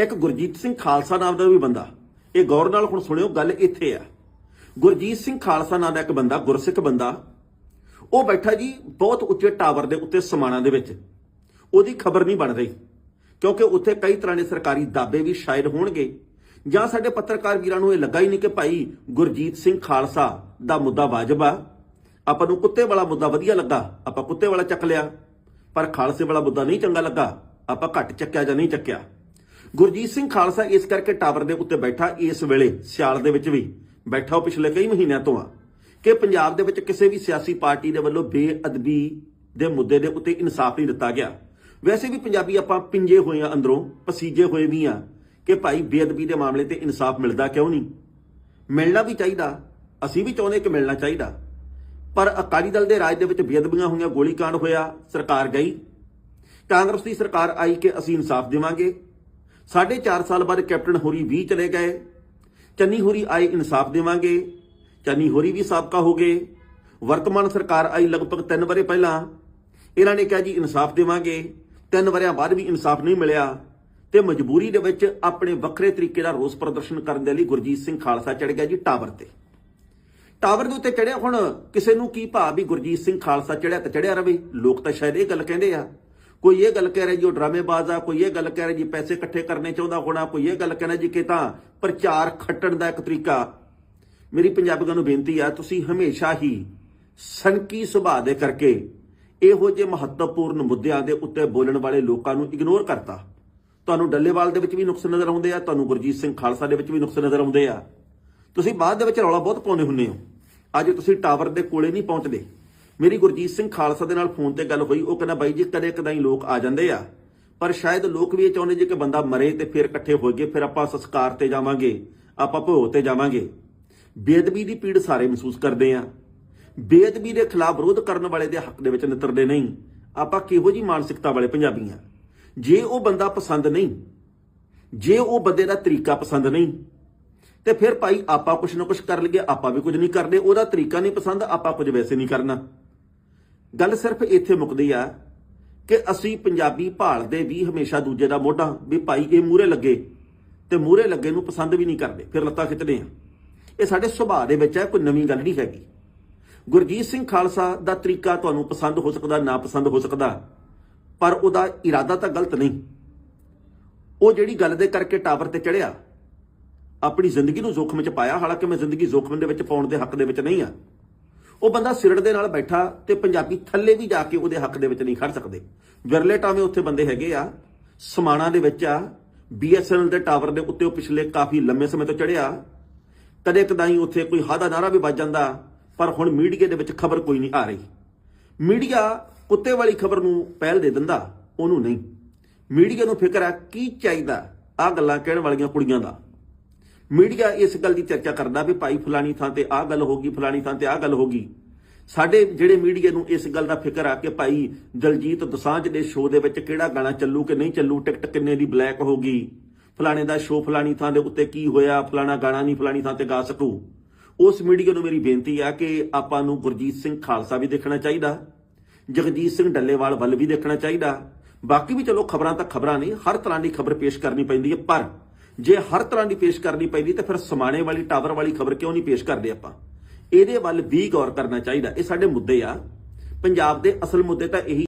ਇੱਕ ਗੁਰਜੀਤ ਸਿੰਘ ਖਾਲਸਾ ਨਾਮ ਦਾ ਵੀ ਬੰਦਾ। ਇਹ ਗੌਰ ਨਾਲ ਹੁਣ ਸੁਣਿਓ, ਗੱਲ ਇੱਥੇ ਆ। ਗੁਰਜੀਤ ਸਿੰਘ ਖਾਲਸਾ ਨਾਮ ਦਾ ਇੱਕ ਬੰਦਾ, ਗੁਰਸਿੱਖ ਬੰਦਾ। ਉਹ ਬੈਠਾ ਜੀ ਬਹੁਤ ਉੱਚੇ ਟਾਵਰ ਦੇ ਉੱਤੇ ਸਮਾਣਾ ਦੇ ਵਿੱਚ। ਉਹਦੀ ਖਬਰ ਨਹੀਂ ਬਣ ਰਹੀ, ਕਿਉਂਕਿ ਉੱਥੇ ਕਈ ਤਰ੍ਹਾਂ ਦੇ ਸਰਕਾਰੀ ਦਾਅਵੇ ਵੀ ਸ਼ਾਇਦ ਹੋਣਗੇ। ਜਾਂ ਸਾਡੇ ਪੱਤਰਕਾਰ ਵੀਰਾਂ ਨੂੰ ਇਹ ਲੱਗਾ ਹੀ ਨਹੀਂ ਕਿ ਭਾਈ ਗੁਰਜੀਤ ਸਿੰਘ ਖਾਲਸਾ ਦਾ ਮੁੱਦਾ ਵਾਜਬ ਆ। ਆਪਾਂ ਨੂੰ ਕੁੱਤੇ ਵਾਲਾ ਮੁੱਦਾ ਵਧੀਆ ਲੱਗਾ, ਆਪਾਂ ਕੁੱਤੇ ਵਾਲਾ ਚੱਕ ਲਿਆ। ਪਰ ਖਾਲਸੇ ਵਾਲਾ ਮੁੱਦਾ ਨਹੀਂ ਚੰਗਾ ਲੱਗਾ, ਆਪਾਂ ਘੱਟ ਚੱਕਿਆ ਜਾਂ ਨਹੀਂ ਚੱਕਿਆ। ਗੁਰਜੀਤ ਸਿੰਘ ਖਾਲਸਾ ਇਸ ਕਰਕੇ ਟਾਵਰ ਦੇ ਉੱਤੇ ਬੈਠਾ ਇਸ ਵੇਲੇ, ਸਿਆਲ ਦੇ ਵਿੱਚ ਵੀ। ਬੈਠਾ ਉਹ ਪਿਛਲੇ ਕਈ ਮਹੀਨਿਆਂ ਤੋਂ ਆ। ਕਿ ਪੰਜਾਬ ਦੇ ਵਿੱਚ ਕਿਸੇ ਵੀ ਸਿਆਸੀ ਪਾਰਟੀ ਦੇ ਵੱਲੋਂ ਬੇਅਦਬੀ ਦੇ ਮੁੱਦੇ ਦੇ ਉੱਤੇ ਇਨਸਾਫ ਨਹੀਂ ਦਿੱਤਾ ਗਿਆ। ਵੈਸੇ ਵੀ ਪੰਜਾਬੀ ਆਪਾਂ ਪਿੰਜੇ ਹੋਏ ਆ ਅੰਦਰੋਂ, ਪਸੀਜੇ ਹੋਏ ਵੀ ਆ ਕਿ ਭਾਈ ਬੇਅਦਬੀ ਦੇ ਮਾਮਲੇ ਤੇ ਇਨਸਾਫ ਮਿਲਦਾ ਕਿਉਂ ਨਹੀਂ? ਮਿਲਣਾ ਵੀ ਚਾਹੀਦਾ। ਅਸੀਂ ਵੀ ਚਾਹੁੰਦੇ ਕਿ ਮਿਲਣਾ ਚਾਹੀਦਾ। ਪਰ ਅਕਾਲੀ ਦਲ ਦੇ ਰਾਜ ਦੇ ਵਿੱਚ ਬੇਅਦਬੀਆਂ ਹੋਈਆਂ ਗੋਲੀकांड ਹੋਇਆ, ਸਰਕਾਰ ਗਈ। ਕਾਂਗਰਸ ਦੀ ਸਰਕਾਰ ਆਈ ਕਿ ਅਸੀਂ ਇਨਸਾਫ ਦੇਵਾਂਗੇ। ਸਾਢੇ 4 ਸਾਲ ਬਾਅਦ ਕੈਪਟਨ ਹੋਰੀ ਵੀ ਚਲੇ ਗਏ। ਚੰਨੀ ਹੋਰੀ ਆਏ ਇਨਸਾਫ ਦੇਵਾਂਗੇ। ਚੰਨੀ ਹੋਰੀ ਵੀ ਸਾਬਕਾ ਹੋ ਗਏ। ਵਰਤਮਾਨ ਸਰਕਾਰ ਆਈ ਲਗਭਗ 3 ਵਰੇ ਪਹਿਲਾਂ। ਇਹਨਾਂ ਨੇ ਕਿਹਾ ਜੀ, ਇਨਸਾਫ ਦੇਵਾਂਗੇ। 3 ਵਰਿਆਂ ਬਾਅਦ ਵੀ ਇਨਸਾਫ ਨਹੀਂ ਮਿਲਿਆ। ਤੇ ਮਜਬੂਰੀ ਦੇ ਵਿੱਚ ਆਪਣੇ ਵੱਖਰੇ ਤਰੀਕੇ ਦਾ ਰੋਸ ਪ੍ਰਦਰਸ਼ਨ ਕਰਨ ਦੇ ਲਈ ਗੁਰਜੀਤ ਸਿੰਘ ਖਾਲਸਾ ਚੜ ਗਿਆ ਜੀ ਟਾਵਰ ਤੇ। ਟਾਵਰ ਦੇ ਉੱਤੇ ਚੜਿਆ ਹੁਣ ਕਿਸੇ ਨੂੰ ਕੀ ਭਾਵ ਵੀ ਗੁਰਜੀਤ ਸਿੰਘ ਖਾਲਸਾ ਚੜਿਆ ਤੇ ਚੜਿਆ ਰਵੇ? ਲੋਕ ਤਾਂ ਸ਼ਾਇਦ ਇਹ ਗੱਲ ਕਹਿੰਦੇ ਆ। ਕੋਈ ਇਹ ਗੱਲ ਕਹਿ ਰਿਹਾ ਜੀ ਉਹ ਡਰਾਮੇਬਾਜ਼ ਆ, ਕੋਈ ਇਹ ਗੱਲ ਕਹਿ ਰਿਹਾ ਜੀ ਪੈਸੇ ਇਕੱਠੇ ਕਰਨੇ ਚਾਹੁੰਦਾ ਹੋਣਾ, ਕੋਈ ਇਹ ਗੱਲ ਕਹਿਣਾ ਜੀ ਕਿ ਤਾਂ ਪ੍ਰਚਾਰ ਖੱਟਣ ਦਾ ਇੱਕ ਤਰੀਕਾ। ਮੇਰੀ ਪੰਜਾਬੀਆਂ ਨੂੰ ਬੇਨਤੀ ਆ, ਤੁਸੀਂ ਹਮੇਸ਼ਾ ਹੀ ਸਨਕੀ ਸੁਭਾਅ ਦੇ ਕਰਕੇ ਇਹੋ ਜਿਹੇ ਮਹੱਤਵਪੂਰਨ ਮੁੱਦਿਆਂ ਦੇ ਉੱਤੇ ਬੋਲਣ ਵਾਲੇ ਲੋਕਾਂ ਨੂੰ ਇਗਨੋਰ ਕਰਤਾ। ਤੁਹਾਨੂੰ ਡੱਲੇਵਾਲ ਦੇ ਵਿੱਚ ਵੀ ਨੁਕਸ ਨਜ਼ਰ ਆਉਂਦੇ ਆ, ਤੁਹਾਨੂੰ ਗੁਰਜੀਤ ਸਿੰਘ ਖਾਲਸਾ ਦੇ ਵਿੱਚ ਵੀ ਨੁਕਸ ਨਜ਼ਰ ਆਉਂਦੇ ਆ। ਤੁਸੀਂ ਬਾਅਦ ਦੇ ਵਿੱਚ ਰੌਲਾ ਬਹੁਤ ਪਾਉਂਦੇ ਹੁੰਦੇ ਹੋ। ਅੱਜ ਤੁਸੀਂ ਟਾਵਰ ਦੇ ਕੋਲੇ ਨਹੀਂ ਪਹੁੰਚਦੇ। ਮੇਰੀ ਗੁਰਜੀਤ ਸਿੰਘ ਖਾਲਸਾ ਦੇ ਨਾਲ ਫੋਨ ਤੇ ਗੱਲ ਹੋਈ, ਉਹ ਕਹਿੰਦਾ, ਬਾਈ ਜੀ, ਕਦੇ ਕਦਾਈ ਲੋਕ ਆ ਜਾਂਦੇ ਆ, ਪਰ ਸ਼ਾਇਦ ਲੋਕ ਵੀ ਇਹ ਚਾਹੁੰਦੇ ਜੇ ਕਿ ਬੰਦਾ ਮਰੇ ਤੇ ਫਿਰ ਇਕੱਠੇ ਹੋ ਗਏ ਫਿਰ ਆਪਾਂ ਸੰਸਕਾਰ ਤੇ ਜਾਵਾਂਗੇ, ਆਪਾਂ ਭੋਗ ਤੇ ਜਾਵਾਂਗੇ। ਬੇਅਦਬੀ ਦੀ ਪੀੜ ਸਾਰੇ ਮਹਿਸੂਸ ਕਰਦੇ ਆ। ਬੇਅਦਬੀ ਦੇ ਖਿਲਾਫ ਵਿਰੋਧ ਕਰਨ ਵਾਲੇ ਦੇ ਹੱਕ ਦੇ ਵਿੱਚ ਨਿਤਰਦੇ ਨਹੀਂ। ਆਪਾਂ ਕਿਹੋ ਜੀ ਮਾਨਸਿਕਤਾ ਵਾਲੇ ਪੰਜਾਬੀ ਆ। ਜੇ ਉਹ ਬੰਦਾ ਪਸੰਦ ਨਹੀਂ, ਜੇ ਉਹ ਬੰਦੇ ਦਾ ਤਰੀਕਾ ਪਸੰਦ ਨਹੀਂ, ਤੇ ਫਿਰ ਭਾਈ ਆਪਾਂ ਕੁਝ ਨਾ ਕੁਝ ਕਰ ਲਈਏ, ਆਪਾਂ ਵੀ ਕੁਝ ਨਹੀਂ ਕਰਦੇ, ਉਹਦਾ ਤਰੀਕਾ ਨਹੀਂ ਪਸੰਦ, ਆਪਾਂ ਕੁਝ ਵੈਸੇ ਨਹੀਂ ਕਰਨਾ। ਗੱਲ ਸਿਰਫ ਇੱਥੇ ਮੁੱਕਦੀ ਆ ਕਿ ਅਸੀਂ ਪੰਜਾਬੀ ਭਾਲਦੇ ਵੀ ਹਮੇਸ਼ਾ ਦੂਜੇ ਦਾ ਮੋਢਾ, ਵੀ ਭਾਈ ਇਹ ਮੂਰੇ ਲੱਗੇ ਤੇ ਮੂਰੇ ਲੱਗੇ ਨੂੰ ਪਸੰਦ ਵੀ ਨਹੀਂ ਕਰਦੇ, ਫਿਰ ਲੱਤਾਂ ਖਿੱਚਦੇ ਆ। ਇਹ ਸਾਡੇ ਸੁਭਾਅ ਦੇ ਵਿੱਚ ਹੈ, ਕੋਈ ਨਵੀਂ ਗੱਲ ਨਹੀਂ ਹੈਗੀ। ਗੁਰਜੀਤ ਸਿੰਘ ਖਾਲਸਾ ਦਾ ਤਰੀਕਾ ਤੁਹਾਨੂੰ ਪਸੰਦ ਹੋ ਸਕਦਾ, ਨਾ ਪਸੰਦ ਹੋ ਸਕਦਾ, ਪਰ ਉਹਦਾ ਇਰਾਦਾ ਤਾਂ ਗਲਤ ਨਹੀਂ। ਉਹ ਜਿਹੜੀ ਗੱਲ ਦੇ ਕਰਕੇ ਟਾਵਰ ਤੇ ਚੜਿਆ ਆਪਣੀ ਜ਼ਿੰਦਗੀ ਨੂੰ ਜ਼ੋਖਮ 'ਚ ਪਾਇਆ, ਹਾਲਾਂਕਿ ਮੈਂ ਜ਼ਿੰਦਗੀ ਜ਼ੋਖਮ ਦੇ ਵਿੱਚ ਪਾਉਣ ਦੇ ਹੱਕ ਦੇ ਵਿੱਚ ਨਹੀਂ ਆ। ਉਹ ਬੰਦਾ ਸਿਰੜ ਦੇ ਨਾਲ ਬੈਠਾ ਤੇ ਪੰਜਾਬੀ ਥੱਲੇ ਵੀ ਜਾ ਕੇ ਉਹਦੇ ਹੱਕ ਦੇ ਵਿੱਚ ਨਹੀਂ ਖੜ ਸਕਦੇ। ਵਿਰਲੇ ਟਾਵੇਂ ਉੱਥੇ ਬੰਦੇ ਹੈਗੇ ਆ, ਸਮਾਣਾ ਦੇ ਵਿੱਚ ਆ ਬੀਐਸਐਨਐਲ ਦੇ ਟਾਵਰ ਦੇ ਉੱਤੇ ਉਹ ਪਿਛਲੇ ਕਾਫੀ ਲੰਮੇ ਸਮੇਂ ਤੋਂ ਚੜਿਆ ਕਦੇ ਕਦਾਈ ਉੱਥੇ ਕੋਈ ਹਾਦਾ ਨਾਰਾ ਵੀ ਵੱਜ ਜਾਂਦਾ, ਪਰ ਹੁਣ ਮੀਡੀਆ ਦੇ ਵਿੱਚ ਖਬਰ ਕੋਈ ਨਹੀਂ ਆ ਰਹੀ। ਮੀਡੀਆ ਕੁੱਤੇ ਵਾਲੀ ਖਬਰ ਨੂੰ ਪਹਿਲ ਦੇ ਦਿੰਦਾ, ਉਹਨੂੰ ਨਹੀਂ। ਮੀਡੀਆ ਨੂੰ ਫਿਕਰ ਆ, ਕੀ ਚਾਹੀਦਾ ਆ ਗੱਲਾਂ ਕਹਿਣ ਵਾਲੀਆਂ ਕੁੜੀਆਂ ਦਾ? ਮੀਡੀਆ ਇਸ ਗੱਲ ਦੀ ਚਰਚਾ ਕਰਦਾ ਵੀ ਭਾਈ ਫਲਾਣੀ ਥਾਂ ਤੇ ਆਹ ਗੱਲ ਹੋ ਗਈ, ਫਲਾਣੀ ਥਾਂ ਤੇ ਆਹ ਗੱਲ ਹੋ ਗਈ। ਸਾਡੇ ਜਿਹੜੇ ਮੀਡੀਆ ਨੂੰ ਇਸ ਗੱਲ ਦਾ ਫਿਕਰ ਆ ਕਿ ਭਾਈ ਦਲਜੀਤ ਦਸਾਂਝ ਦੇ ਸ਼ੋਅ ਦੇ ਵਿੱਚ ਕਿਹੜਾ ਗਾਣਾ ਚੱਲੂ ਕਿ ਨਹੀਂ ਚੱਲੂ, ਟਿਕਟ ਕਿੰਨੇ ਦੀ ਬਲੈਕ ਹੋ ਗਈ? ਫਲਾਣੇ ਦਾ ਸ਼ੋਅ ਫਲਾਣੀ ਥਾਂ ਦੇ ਉੱਤੇ ਕੀ ਹੋਇਆ, ਫਲਾਣਾ ਗਾਣਾ ਨਹੀਂ ਫਲਾਣੀ ਥਾਂ ਤੇ ਗਾ ਸਕੂ? ਉਸ ਮੀਡੀਆ ਨੂੰ ਮੇਰੀ ਬੇਨਤੀ ਆ ਕਿ ਆਪਾਂ ਨੂੰ ਗੁਰਜੀਤ ਸਿੰਘ ਖਾਲਸਾ ਵੀ ਦੇਖਣਾ ਚਾਹੀਦਾ, ਜਗਜੀਤ ਸਿੰਘ ਡੱਲੇਵਾਲ ਵੱਲ ਵੀ ਦੇਖਣਾ ਚਾਹੀਦਾ। ਬਾਕੀ ਵੀ ਚਲੋ ਖਬਰਾਂ ਤਾਂ ਖਬਰਾਂ ਨੇ, ਹਰ ਤਰ੍ਹਾਂ ਦੀ ਖਬਰ ਪੇਸ਼ ਕਰਨੀ ਪੈਂਦੀ ਹੈ, ਪਰ ਜੇ ਹਰ ਤਰ੍ਹਾਂ ਦੀ ਪੇਸ਼ ਕਰਨੀ ਪੈਂਦੀ ਤਾਂ ਫਿਰ ਸਮਾਣੇ ਵਾਲੀ, ਟਾਵਰ ਵਾਲੀ ਖਬਰ ਕਿਉਂ ਨਹੀਂ ਪੇਸ਼ ਕਰਦੇ ਆਪਾਂ? ਇਹਦੇ ਵੱਲ ਵੀ ਗੌਰ ਕਰਨਾ ਚਾਹੀਦਾ। ਇਹ ਸਾਡੇ ਮੁੱਦੇ ਆ। ਪੰਜਾਬ ਦੇ ਅਸਲ ਮੁੱਦੇ ਤਾਂ ਇਹੀ